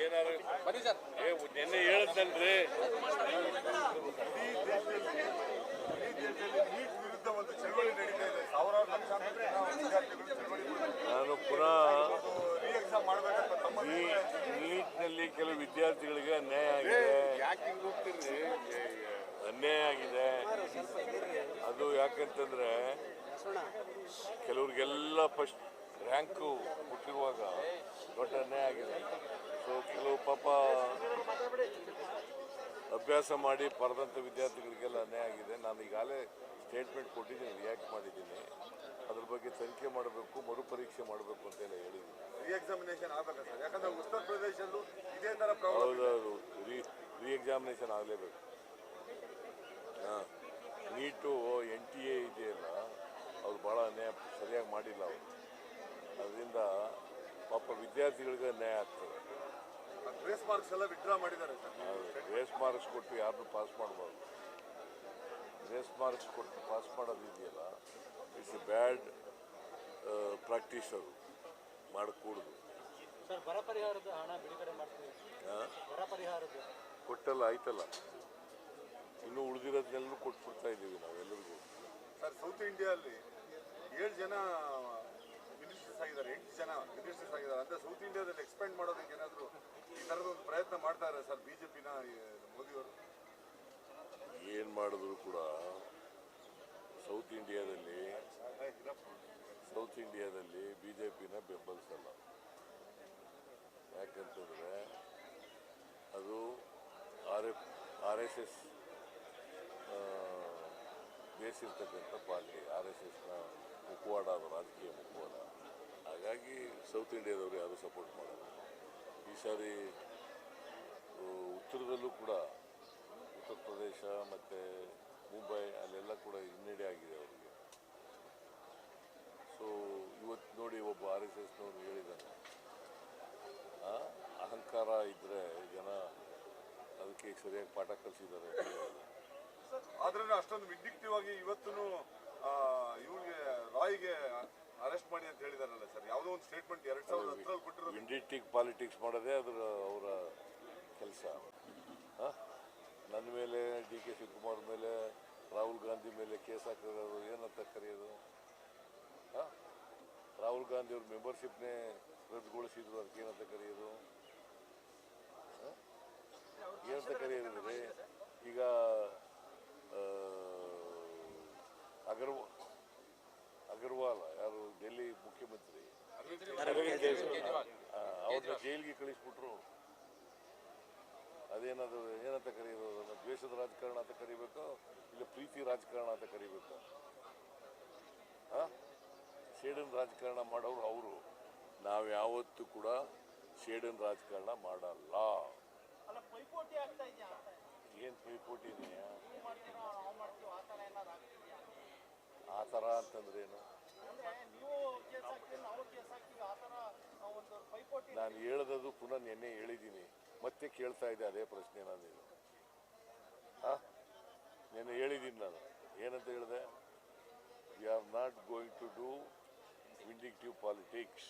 Sir. ಏ ನಿನ್ನೆ ಚಳವಳಿ ನಾನು ಪುನಃ ನೀಟ್ನಲ್ಲಿ ಕೆಲವು ವಿದ್ಯಾರ್ಥಿಗಳಿಗೆ ಅನ್ಯಾಯ ಆಗಿದೆ. ಅನ್ಯಾಯ ಆಗಿದೆ. ಅದು ಯಾಕಂತಂದ್ರೆ ಕೆಲವ್ರಿಗೆಲ್ಲ ಫಸ್ಟ್ ರ್ಯಾಂಕು ಹುಟ್ಟಿರುವಾಗ ದೊಡ್ಡ ಅನ್ಯಾಯ ಆಗಿದೆ. ಸೊ ಕೆಲವು ಪಾಪ ಅಭ್ಯಾಸ ಮಾಡಿ ಪಡೆದಂಥ ವಿದ್ಯಾರ್ಥಿಗಳಿಗೆಲ್ಲ ಅನ್ಯಾಯ ಆಗಿದೆ. ನಾನು ಈಗಾಗಲೇ ಸ್ಟೇಟ್ಮೆಂಟ್ ಕೊಟ್ಟಿದ್ದೀನಿ ರಿಯಾಕ್ಟ್ ಮಾಡಿದ್ದೀನಿ. ಅದ್ರ ಬಗ್ಗೆ ತನಿಖೆ ಮಾಡಬೇಕು ಮರುಪರೀಕ್ಷೆ ಮಾಡಬೇಕು ಅಂತೆಲ್ಲ ಹೇಳಿದ್ದೀನಿ. ಹೌದೌದು. ರೀ ರೀ ಎಕ್ಸಾಮಿನೇಷನ್ ಆಗಲೇಬೇಕು. ಹಾಂ. ನೀಟು ಎನ್ ಟಿ ಎ ಇದೆಯಲ್ಲ ಅವ್ರು ಭಾಳ ಅನ್ಯಾಯ ಸರಿಯಾಗಿ ಮಾಡಿಲ್ಲ ಅವರು. ಅದರಿಂದ ಪಾಪ ವಿದ್ಯಾರ್ಥಿಗಳಿಗೆ ಅನ್ಯಾಯ ಆಗ್ತದೆ. ಗ್ರೇಸ್ ಮಾರ್ಕ್ಸ್ ಎಲ್ಲ ವಿಡ್ರಾ ಮಾಡಿದ್ದಾರೆ ಸರ್. ಗ್ರೇಸ್ ಮಾರ್ಕ್ಸ್ ಕೊಟ್ಟು ಯಾರನ್ನು ಪಾಸ್ ಮಾಡಬಾರ್ದು. ಗ್ರೇಸ್ ಮಾರ್ಕ್ಸ್ ಕೊಟ್ಟು ಪಾಸ್ ಮಾಡೋದು ಇದೆಯಲ್ಲ ಇಟ್ಸ್ ಎ ಬ್ಯಾಡ್ ಪ್ರಾಕ್ಟೀಸ್ ಅದು. ಮಾಡಕೂಡ್ದು. ಸರ್ ಬರ ಪರಿಹಾರದ ಹಣ ಬಿಡುಗಡೆ ಮಾಡ್ತೀವಿ. ಬರ ಪರಿಹಾರದ. ಕೊಟ್ಟಲ್ಲ ಆಯ್ತಲ್ಲ. ಇನ್ನೂ ಉಳಿದಿರೋದನ್ನೆಲ್ಲರೂ ಕೊಟ್ಬಿಡ್ತಾ ಇದ್ದೀವಿ ನಾವೆಲ್ಲರಿಗೂ. ಸರ್ ಸೌತ್ ಇಂಡಿಯಾದಲ್ಲಿ ಏಳು ಜನ ಮಿನಿಸ್ಟರ್ಸ್ ಆಗಿದ್ದಾರೆ ಎಂಟು ಜನ ಮಿನಿಸ್ಟರ್ಸ್ ಆಗಿದ್ದಾರೆ. ಅಂದ್ರೆ ಸೌತ್ ಇಂಡಿಯಾದಲ್ಲಿ ಎಕ್ಸ್ಪೆಂಡ್ ಮಾಡೋದಕ್ಕೆ ಏನಾದ್ರು ಈ ತರದ ಒಂದು ಪ್ರಯತ್ನ ಮಾಡ್ತಾ ಇದ್ದಾರೆ ಸರ್ ಬಿಜೆಪಿನ ಮೋದಿಯವರು ಏನು ಮಾಡಿದ್ರು ಕೂಡ ಸೌತ್ ಇಂಡಿಯಾದಲ್ಲಿ ಸೌತ್ ಇಂಡಿಯಾದಲ್ಲಿ ಬಿ ಜೆ ಪಿನ ಬೆಂಬಲಿಸಲ್ಲ. ಯಾಕಂತಂದರೆ ಅದು R F R S S ಬೇಸಿರ್ತಕ್ಕಂಥ party R S ಎಸ್ನ ಮುಖವಾಡ, ಅದು ರಾಜಕೀಯ ಮುಖವಾಡ. ಹಾಗಾಗಿ ಸೌತ್ ಇಂಡಿಯಾದವರು ಯಾರೂ ಸಪೋರ್ಟ್ ಮಾಡಲ್ಲ. ಈ ಸಾರಿ ಉತ್ತರದಲ್ಲೂ ಕೂಡ ಪ್ರದೇಶ ಮತ್ತು ಮುಂಬೈ ಅಲ್ಲೆಲ್ಲ ಕೂಡ ಹಿನ್ನಡೆ ಆಗಿದೆ ಅವರಿಗೆ. ಸೊ ಇವತ್ತು ನೋಡಿ ಒಬ್ಬ ಆರ್ ಎಸ್ ಎಸ್ನವ್ರು ಹೇಳಿದ್ದಾನೆ ಆ, ಅಹಂಕಾರ ಇದ್ದರೆ ಜನ ಅದಕ್ಕೆ ಸರಿಯಾಗಿ ಪಾಠ ಕಲಿಸಿದ್ದಾರೆ ಆದ್ರೂ ಅಷ್ಟೊಂದು ವಿದ್ಯುಕ್ತವಾಗಿ ಇವತ್ತು ಇವ್ರಿಗೆ ರಾಯ್ಗೆ ಅರೆಸ್ಟ್ ಮಾಡಿ ಅಂತ ಹೇಳಿದಾರಲ್ಲ ಸರ್. ಯಾವುದೋ ಒಂದು ಸ್ಟೇಟ್ಮೆಂಟ್ ಎರಡು ಸಾವಿರದ ಹತ್ತರಲ್ಲಿ ಕೊಟ್ಟಿರೋ ಪಾಲಿಟಿಕ್ಸ್ ಮಾಡೋದೇ ಅದರ ಅವರ ಕೆಲಸ. ನನ್ನ ಮೇಲೆ ಡಿ ಕೆ ಶಿವಕುಮಾರ್ ಮೇಲೆ ರಾಹುಲ್ ಗಾಂಧಿ ಮೇಲೆ ಕೇಸ್ ಹಾಕಿರೋದು ಏನಂತ ಕರೆಯೋದು? ರಾಹುಲ್ ಗಾಂಧಿ ಅವ್ರ ಮೆಂಬರ್ಶಿಪ್ನೇ ರದ್ದುಗೊಳಿಸಿದ್ರು ಅದಕ್ಕೆ ಏನಂತ ಕರೆಯೋದು? ಏನಂತ ಕರೆಯೋದು ರೀ ಈಗ ಅಗರ್ವಾ ಅಗರ್ವಾಲ್ ಯಾರು ಡೆಲ್ಲಿ ಮುಖ್ಯಮಂತ್ರಿ? ಅವ್ರನ್ನ ಜೈಲಿಗೆ ಕಳಿಸ್ಬಿಟ್ರು. ಅದೇನದು ಏನಂತ ಅದನ್ನ ದ್ವೇಷದ ರಾಜಕಾರಣ ಅಂತ ಕರಿಬೇಕು? ಇಲ್ಲ ಪ್ರೀತಿ ರಾಜಕಾರಣ ಅಂತ ಕರಿಬೇಕು? ಸೇಡನ್ ರಾಜಕಾರಣ ಮಾಡೋರು ಅವರು. ನಾವು ಯಾವತ್ತೂ ಕೂಡ ಸೇಡನ್ ರಾಜಕಾರಣ ಮಾಡಲ್ಲ. ಏನು ಪೈಪೋಟಿ ಆ ಥರ ಏನಾದ್ರು ಆಗ್ತಿದೆಯಾ ಆ ಥರ ಅಂತಂದ್ರೇನು ಅಂದ್ರೆ ನೀವು ಕೇಸ್ ಹಾಕ್ತೀವಿ ನಾವು ಕೇಸ್ ಹಾಕ್ತೀವಿ ಆ ಥರ ಒಂದು ಪೈಪೋಟಿ ನಾನು ಹೇಳ್ದದು ಪುನಃ ನಿನ್ನೆ ಹೇಳಿದ್ದೀನಿ ಮತ್ತೆ ಕೇಳ್ತಾ ಇದ್ದೆ ಅದೇ ಪ್ರಶ್ನೆ ನಾನು ಆ? ನಿನ್ನೆ ಹೇಳಿದ್ದೀನಿ ನಾನು. ಏನಂತ ಹೇಳಿದೆ? We are not going to do vindictive politics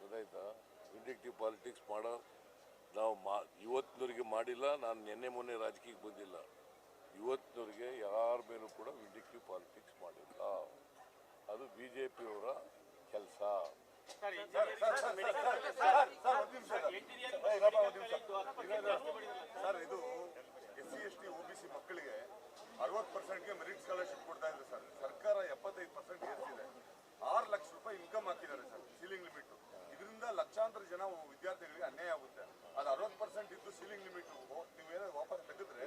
ಗೊತ್ತಾಯ್ತಾ? ವಿಂಡಿಕ್ಟಿವ್ ಪಾಲಿಟಿಕ್ಸ್ ಮಾಡೋ ನಾವು ಮಾ, ಇವತ್ತಿನವ್ರಿಗೆ ಮಾಡಿಲ್ಲ, ನಾನು ನಿನ್ನೆ ಮೊನ್ನೆ ರಾಜಕೀಯಕ್ಕೆ ಬಂದಿಲ್ಲ. ಇವತ್ತಿನವರಿಗೆ ಯಾರ ಮೇಲೂ ಕೂಡ ವಿಂಡಿಕ್ಟಿವ್ ಪಾಲಿಟಿಕ್ಸ್ ಮಾಡಿಲ್ಲ. ಅದು ಬಿ ಜೆ ಪಿಯವರ ಕೆಲಸ ಸರ್ ಒಂದ್ ನಿಮಿಷ ಏ, ಇರಪ್ಪ, ಒಂದ್ ನಿಮಿಷ. ಸರ್ ಇದು S C S T O B C ಮಕ್ಕಳಿಗೆ ಅರವತ್ತು ಪರ್ಸೆಂಟ್ಗೆ ಮೆರಿಟ್ ಸ್ಕಾಲರ್ಶಿಪ್ ಕೊಡ್ತಾ ಇದ್ದಾರೆ ಸರ್. ಸರ್ಕಾರ ಎಪ್ಪತ್ತೈದು ಪರ್ಸೆಂಟ್ ಏರಿಸಿದೆ ಆರು ಲಕ್ಷ ರೂಪಾಯಿ ಇನ್ಕಮ್ ಹಾಕಿದ್ದಾರೆ ಸರ್ ಸೀಲಿಂಗ್ ಲಿಮಿಟ್ ಇದರಿಂದ ಲಕ್ಷಾಂತರ ಜನ ವಿದ್ಯಾರ್ಥಿಗಳಿಗೆ ಅನ್ಯಾಯ ಆಗುತ್ತೆ. ಅದು ಅರವತ್ತು ಪರ್ಸೆಂಟ್ ಇದ್ದು ಸೀಲಿಂಗ್ ಲಿಮಿಟ್ ನೀವು ಏನಾದ್ರು ವಾಪಸ್ ತೆಗೆದ್ರೆ